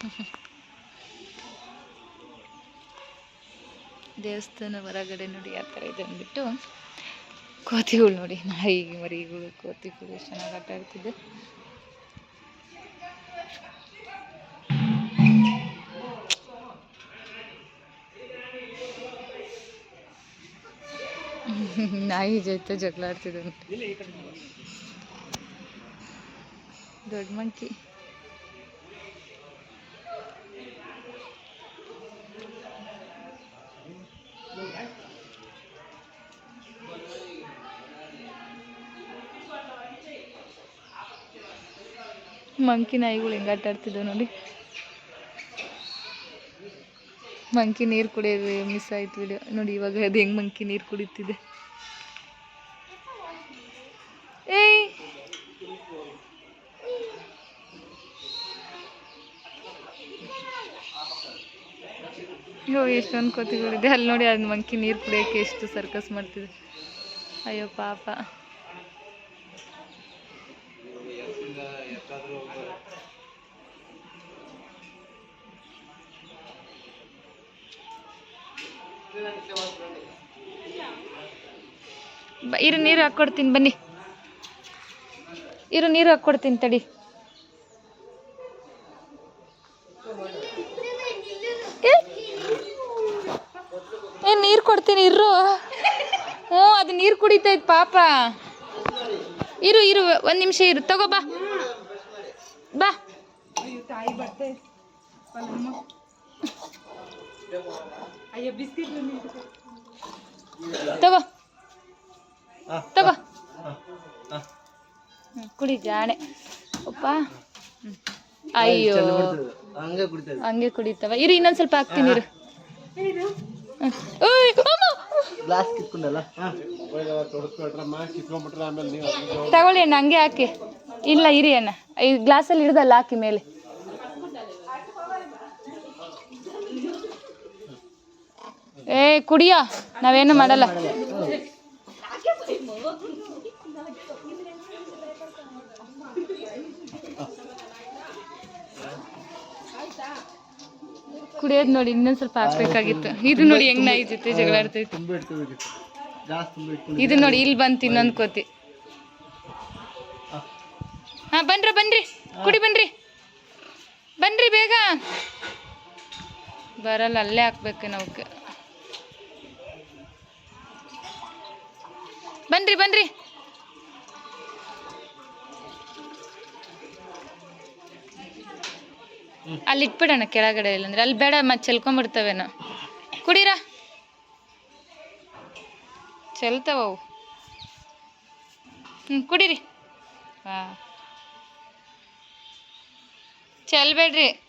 ದೇವಸ್ಥಾನ ಹೊರಗಡೆ ನೋಡಿ ಆ ಥರ ಇದೆ ಅಂದ್ಬಿಟ್ಟು ಕೋತಿಗಳು ನೋಡಿ. ನಾಯಿ ಮರಿಗಳು ಕೋತಿಗಳು ಎಷ್ಟು ಚೆನ್ನಾಗಿ ಆಟ ಆಡ್ತಿದ್ದೆ. ನಾಯಿ ಜೊತೆ ಜಗಳ ಆಡ್ತಿದ್ದೆ. ದೊಡ್ಡ ಮಂಕಿ. ಮಂಕಿ ನಾಯಿಗಳು ಹೆಂಗೆ ಆಟ ಆಡ್ತಿದ್ದವು ನೋಡಿ. ಮಂಕಿ ನೀರು ಕುಡಿಯೋದು ಮಿಸ್ ಆಯ್ತು ವಿಡಿಯೋ ನೋಡಿ ಇವಾಗ ಅದು ಹೆಂಗೆ ಮಂಕಿ ನೀರು ಕುಡಿತಿದೆ. ಏಯ್! ಎಷ್ಟೊಂದು ಕೋತಿಗಳಿದೆ ಅಲ್ಲಿ ನೋಡಿ ಅದು ಮಂಕಿ ನೀರು ಕುಡಿಯೋಕ್ಕೆ ಎಷ್ಟು ಸರ್ಕಸ್ ಮಾಡ್ತಿದೆ. ಅಯ್ಯೋ, ಪಾಪ. ಇರು ನೀರು ಹಾಕ್ಕೊಡ್ತೀನಿ, ಬನ್ನಿ. ಇರು ನೀರು ಹಾಕ್ಕೊಡ್ತೀನಿ ತಡಿ. ಏ? ನೀರು ಕೊಡ್ತೀನಿ, ಇರು. ಹ್ಞೂ, ಅದು ನೀರು ಕುಡಿತೈತೆ ಪಾಪ. ಇರು ಇರು, ಒಂದು ನಿಮಿಷ ಇರು. ತಗೋ ಬಾ. ಬಾ ತಗೋ. ತಗೋ. ಹ್ಮ್, ಕುಡಿ ಜಾಣೆ. ಅಪ್ಪ. ಅಯ್ಯೋ. ಹಂಗೆ ಕುಡಿತವ. ಇರು ಇನ್ನೊಂದು ಸ್ವಲ್ಪ ಹಾಕ್ತೀನಿ ಇರು! ಗ್ಲಾಸ್ ಕಿತ್ಕೊಂಡಲ್ಲ? ತಗೊಳ್ಳಿ ಅಣ್ಣ ಹಂಗೆ ಹಾಕಿ. ಇಲ್ಲ ಇರಿ ಅಣ್ಣ. ಈ ಗ್ಲಾಸಲ್ಲಿ ಹಿಡ್ದಲ್ಲ ಹಾಕಿ ಮೇಲೆ. ಏ ಕುಡಿಯ? ನಾವೇನು ಮಾಡಲ್ಲ. ಕುಡಿಯೋದು ನೋಡಿ ಇನ್ನೊಂದು ಸ್ವಲ್ಪ ಹಾಕ್ಬೇಕಾಗಿತ್ತು. ಇದು ನೋಡಿ ಹೆಂಗ್ ನಾಯಿ ಜೊತೆ ಜಗಳ ಆಡ್ತೈತಿ ಇದು ನೋಡಿ ಇಲ್ಲಿ ಬಂತು ಇನ್ನೊಂದು ಕೋತಿ. ಹಾ ಬನ್ರಿ ಬನ್ರಿ. ಕುಡಿ ಬನ್ರಿ. ಬನ್ರಿ ಬೇಗ. ಬರಲ್ಲ ಅಲ್ಲೇ ಹಾಕ್ಬೇಕು ನಾವು. ಬನ್ರಿ ಬನ್ರಿ. ಅಲ್ಲಿ ಇಟ್ಬಿಡೋಣ ಕೆಳಗಡೆ ಇಲ್ಲಂದ್ರೆ ಅಲ್ಲಿ ಬೇಡ ಮತ್ತೆ ಚೆಲ್ಕೊಂಬಿಡ್ತವೇನೋ. ಕುಡೀರಾ? ಚೆಲ್ತಾವ ಅವು. ಹ್ಞೂ ಕುಡೀರಿ. ಹಾಂ. ಚೆಲ್ಬೇಡ್ರಿ.